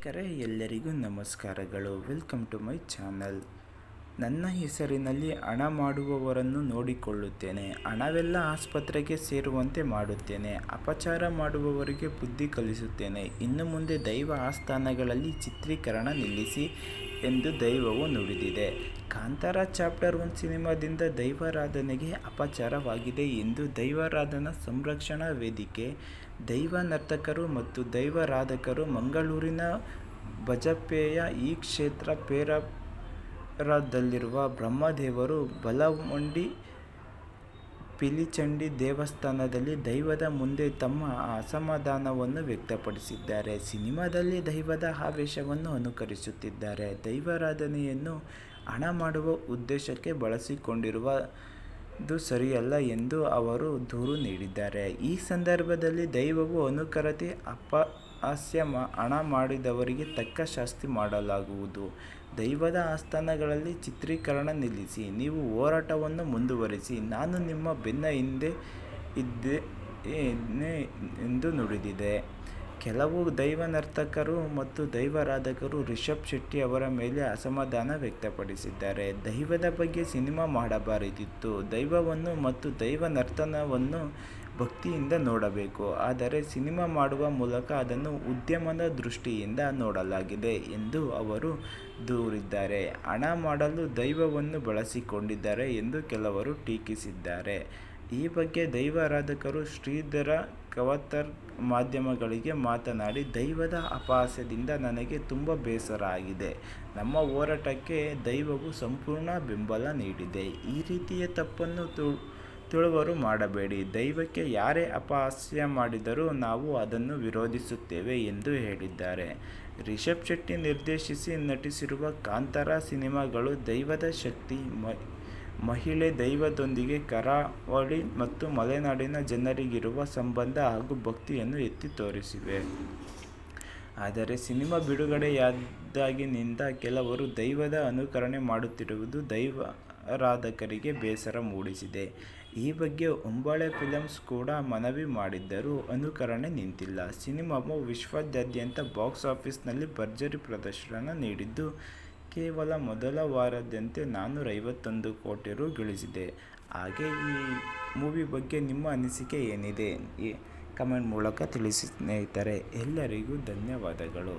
ವೀಕ್ಷಕರೇ, ಎಲ್ಲರಿಗೂ ನಮಸ್ಕಾರಗಳು. ವೆಲ್ಕಮ್ ಟು ಮೈ ಚಾನಲ್ ನನ್ನ ಹೆಸರಿನಲ್ಲಿ ಹಣ ಮಾಡುವವರನ್ನು ನೋಡಿಕೊಳ್ಳುತ್ತೇನೆ. ಹಣವೆಲ್ಲ ಆಸ್ಪತ್ರೆಗೆ ಸೇರುವಂತೆ ಮಾಡುತ್ತೇನೆ. ಅಪಚಾರ ಮಾಡುವವರಿಗೆ ಬುದ್ಧಿ ಕಲಿಸುತ್ತೇನೆ. ಇನ್ನು ಮುಂದೆ ದೈವ ಆಸ್ಥಾನಗಳಲ್ಲಿ ಚಿತ್ರೀಕರಣ ನಿಲ್ಲಿಸಿ ಎಂದು ದೈವವು ನುಡಿದಿದೆ. ಕಾಂತಾರ ಚಾಪ್ಟರ್ ಒನ್ ಸಿನಿಮಾದಿಂದ ದೈವಾರಾಧನೆಗೆ ಅಪಚಾರವಾಗಿದೆ ಎಂದು ದೈವಾರಾಧನಾ ಸಂರಕ್ಷಣಾ ವೇದಿಕೆ, ದೈವ ನರ್ತಕರು ಮತ್ತು ದೈವಾರಾಧಕರು ಮಂಗಳೂರಿನ ಬಜಪೆಯ ಈ ಕ್ಷೇತ್ರ ಪೇರದಲ್ಲಿರುವ ಬ್ರಹ್ಮದೇವರು ಬಲವಂಡಿ ಪಿಲಿಚಂಡಿ ದೇವಸ್ಥಾನದಲ್ಲಿ ದೈವದ ಮುಂದೆ ತಮ್ಮ ಅಸಮಾಧಾನವನ್ನು ವ್ಯಕ್ತಪಡಿಸಿದ್ದಾರೆ. ಸಿನಿಮಾದಲ್ಲಿ ದೈವದ ಆವೇಶವನ್ನು ಅನುಕರಿಸುತ್ತಿದ್ದಾರೆ. ದೈವಾರಾಧನೆಯನ್ನು ಹಣ ಮಾಡುವ ಉದ್ದೇಶಕ್ಕೆ ಬಳಸಿಕೊಂಡಿರುವುದು ಸರಿಯಲ್ಲ ಎಂದು ಅವರು ದೂರು ನೀಡಿದ್ದಾರೆ. ಈ ಸಂದರ್ಭದಲ್ಲಿ ದೈವವು ಅನುಕರತೆ, ಅಪಹಾಸ್ಯ, ಹಣ ಮಾಡಿದವರಿಗೆ ತಕ್ಕ ಶಾಸ್ತಿ ಮಾಡಲಾಗುವುದು. ದೈವದ ಆಸ್ಥಾನಗಳಲ್ಲಿ ಚಿತ್ರೀಕರಣ ನಿಲ್ಲಿಸಿ, ನೀವು ಹೋರಾಟವನ್ನು ಮುಂದುವರಿಸಿ, ನಾನು ನಿಮ್ಮ ಬೆನ್ನ ಹಿಂದೆ ಇದ್ದೆ ಎಂದು ನುಡಿದಿದೆ. ಕೆಲವು ದೈವ ನರ್ತಕರು ಮತ್ತು ದೈವಾರಾಧಕರು ರಿಷಬ್ ಶೆಟ್ಟಿ ಅವರ ಮೇಲೆ ಅಸಮಾಧಾನ ವ್ಯಕ್ತಪಡಿಸಿದ್ದಾರೆ. ದೈವದ ಬಗ್ಗೆ ಸಿನಿಮಾ ಮಾಡಬಾರದಿತ್ತು. ದೈವವನ್ನು ಮತ್ತು ದೈವ ನರ್ತನವನ್ನು ಭಕ್ತಿಯಿಂದ ನೋಡಬೇಕು. ಆದರೆ ಸಿನಿಮಾ ಮಾಡುವ ಮೂಲಕ ಅದನ್ನು ಉದ್ಯಮದ ದೃಷ್ಟಿಯಿಂದ ನೋಡಲಾಗಿದೆ ಎಂದು ಅವರು ದೂರಿದ್ದಾರೆ. ಹಣ ಮಾಡಲು ದೈವವನ್ನು ಬಳಸಿಕೊಂಡಿದ್ದಾರೆ ಎಂದು ಕೆಲವರು ಟೀಕಿಸಿದ್ದಾರೆ. ಈ ಬಗ್ಗೆ ದೈವಾರಾಧಕರು ಶ್ರೀಧರ ಕವತರ್ ಮಾಧ್ಯಮಗಳಿಗೆ ಮಾತನಾಡಿ, ದೈವದ ಅಪಹಾಸ್ಯದಿಂದ ನನಗೆ ತುಂಬ ಬೇಸರ ಆಗಿದೆ. ನಮ್ಮ ಹೋರಾಟಕ್ಕೆ ದೈವವು ಸಂಪೂರ್ಣ ಬೆಂಬಲ ನೀಡಿದೆ. ಈ ರೀತಿಯ ತಪ್ಪನ್ನು ತುಳುವರು ಮಾಡಬೇಡಿ. ದೈವಕ್ಕೆ ಯಾರೇ ಅಪಹಾಸ್ಯ ಮಾಡಿದರೂ ನಾವು ಅದನ್ನು ವಿರೋಧಿಸುತ್ತೇವೆ ಎಂದು ಹೇಳಿದ್ದಾರೆ. ರಿಷಬ್ ಶೆಟ್ಟಿ ನಿರ್ದೇಶಿಸಿ ನಟಿಸಿರುವ ಕಾಂತಾರ ಸಿನಿಮಾಗಳು ದೈವದ ಶಕ್ತಿ ಮಹಿಳೆ ದೈವದೊಂದಿಗೆ ಕರಾವಳಿ ಮತ್ತು ಮಲೆನಾಡಿನ ಜನರಿಗಿರುವ ಸಂಬಂಧ ಹಾಗೂ ಭಕ್ತಿಯನ್ನು ಎತ್ತಿ ತೋರಿಸಿವೆ. ಆದರೆ ಸಿನಿಮಾ ಬಿಡುಗಡೆಯಾದಾಗಿನಿಂದ ಕೆಲವರು ದೈವದ ಅನುಕರಣೆ ಮಾಡುತ್ತಿರುವುದು ದೈವಾರಾಧಕರಿಗೆ ಬೇಸರ ಮೂಡಿಸಿದೆ. ಈ ಬಗ್ಗೆ ಹೊಂಬಾಳೆ ಫಿಲಮ್ಸ್ ಕೂಡ ಮನವಿ ಮಾಡಿದ್ದರೂ ಅನುಕರಣೆ ನಿಂತಿಲ್ಲ. ಸಿನಿಮಾವು ವಿಶ್ವದಾದ್ಯಂತ ಬಾಕ್ಸ್ ಆಫೀಸ್ನಲ್ಲಿ ಭರ್ಜರಿ ಪ್ರದರ್ಶನ ನೀಡಿದ್ದು, ಕೇವಲ ಮೊದಲ ವಾರದಂತೆ ನಾನ್ನೂರ ಐವತ್ತೊಂದು ಕೋಟಿ ರು ಗಳಿಸಿದೆ. ಹಾಗೆ ಈ ಮೂವಿ ಬಗ್ಗೆ ನಿಮ್ಮ ಅನಿಸಿಕೆ ಏನಿದೆ? ಕಮೆಂಟ್ ಮೂಲಕ ತಿಳಿಸಿ ಸ್ನೇಹಿತರೆ, ಎಲ್ಲರಿಗೂ ಧನ್ಯವಾದಗಳು.